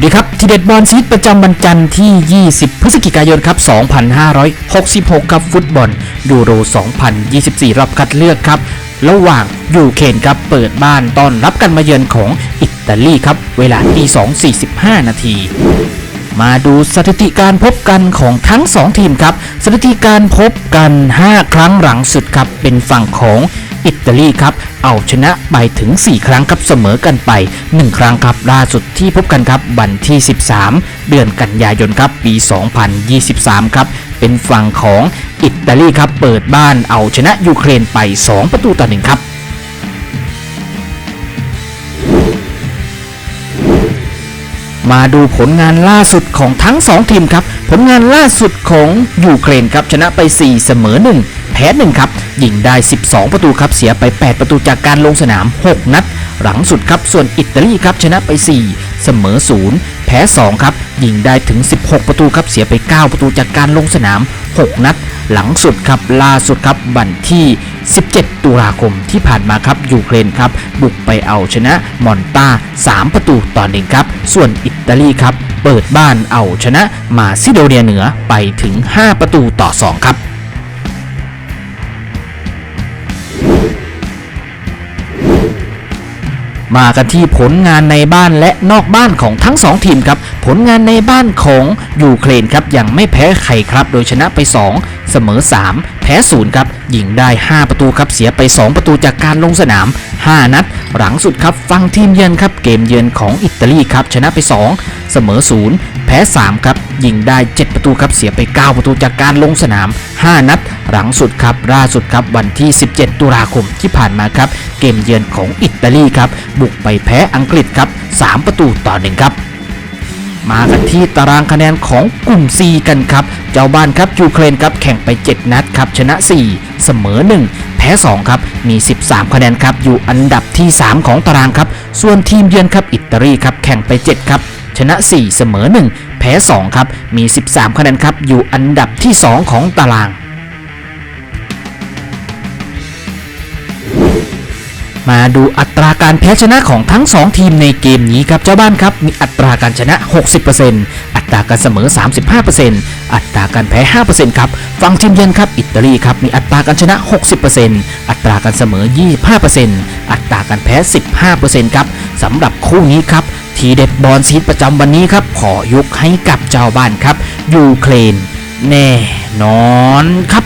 วัสดีครับ ทีเด็ดบอลซีดประจำวันจันทร์ที่ 20 พฤศจิกายนครับ 2566กับฟุตบอลยูโร 2024 รอบคัดเลือกครับ ระหว่างยูเครนครับเปิดบ้านต้อนรับกันมาเยือนของอิตาลีครับ เวลาตี2.45 นาทีมาดูสถิติการพบกันของทั้ง 2 ทีมครับ สถิติการพบกัน 5 ครั้งหลังสุดครับเป็นฝั่งของ อิตาลีครับ เอาชนะไปถึง 4 ครั้งครับเสมอกันไป 1 ครั้งครับล่าสุดที่พบกันครับวันที่ 13 เดือนกันยายนครับปี 2023 ครับเป็นฝั่งของอิตาลีครับเปิดบ้านเอาชนะยูเครนไป 2 ประตูต่อหนึ่งครับ มาดูผลงานล่าสุดของทั้ง 2 ทีมครับ ผลงานล่าสุดของยูเครนครับชนะไป 4 เสมอ 1 แพ้1ครับยิงได้ 12 ประตูครับเสียไป 8 ประตูจากการลงสนาม 6 นัด หลังสุดครับส่วนอิตาลีครับชนะไป 4 เสมอ0แพ้ 2 ครับ ยิงได้ถึง 16 ประตูครับ เสียไป 9 ประตูจากการลงสนาม 6 นัด หลังสุดครับล่าสุดครับวันที่ 17 ตุลาคมที่ผ่านมาครับยูเครนครับบุกไปเอาชนะมอนตา3 ประตูต่อหนึ่งครับ ส่วนอิตาลีครับเปิดบ้านเอาชนะมาซิโดเนียเหนือไปถึง 5 ประตูต่อ 2 ครับ มากันที่ผลงานในบ้านและนอกบ้านของทั้ง 2 ทีมครับ ผลงานในบ้านของยูเครนครับยังไม่แพ้ใครครับ โดยชนะไป 2 เสมอ 3 แพ้0ครับยิงได้ 5 ประตูครับเสียไป 2 ประตูจากการลงสนาม 5 นัด หลังสุดครับฟังทีมเยือนครับเกมเยือนของอิตาลีครับชนะไป 2 เสมอ 0 แพ้ 3 ครับยิงได้ 7 ประตูครับเสียไป 9 ประตูจากการลงสนาม 5 นัด หลังสุดครับล่าสุดครับวันที่ 17 ตุลาคมที่ผ่านมาครับเกมเยือนของอิตาลีครับบุกไปแพ้อังกฤษครับ3 ประตูต่อ1ครับ มากันที่ตารางคะแนนของกลุ่ม C กันครับ เจ้าบ้านครับยูเครนครับแข่งไป 7 นัดครับชนะ 4 เสมอ 1 แพ้ 2 ครับ มี 13 คะแนนครับ อยู่อันดับที่ 3 ของตารางครับ ส่วนทีมเยือนครับอิตาลีครับแข่งไป 7 ครับชนะ 4 เสมอ 1 แพ้ 2 ครับ มี 13 คะแนนครับ อยู่อันดับที่ 2 ของตาราง มาดูอัตราการแพ้ชนะของทั้ง 2 ทีมในเกมนี้ครับเจ้าบ้านครับ มีอัตราการชนะ 60%อัตราการเสมอ 35%อัตราการแพ้ 5%ครับฝั่งทีมเยือนครับอิตาลีครับมีอัตราการชนะ 60%อัตราการเสมอ 25%อัตราการแพ้ 15%ครับสำหรับคู่นี้ครับทีเด็ดบอลซีดประจำวันนี้ครับขอยกให้กับเจ้าบ้านครับยูเครนแน่นอนครับ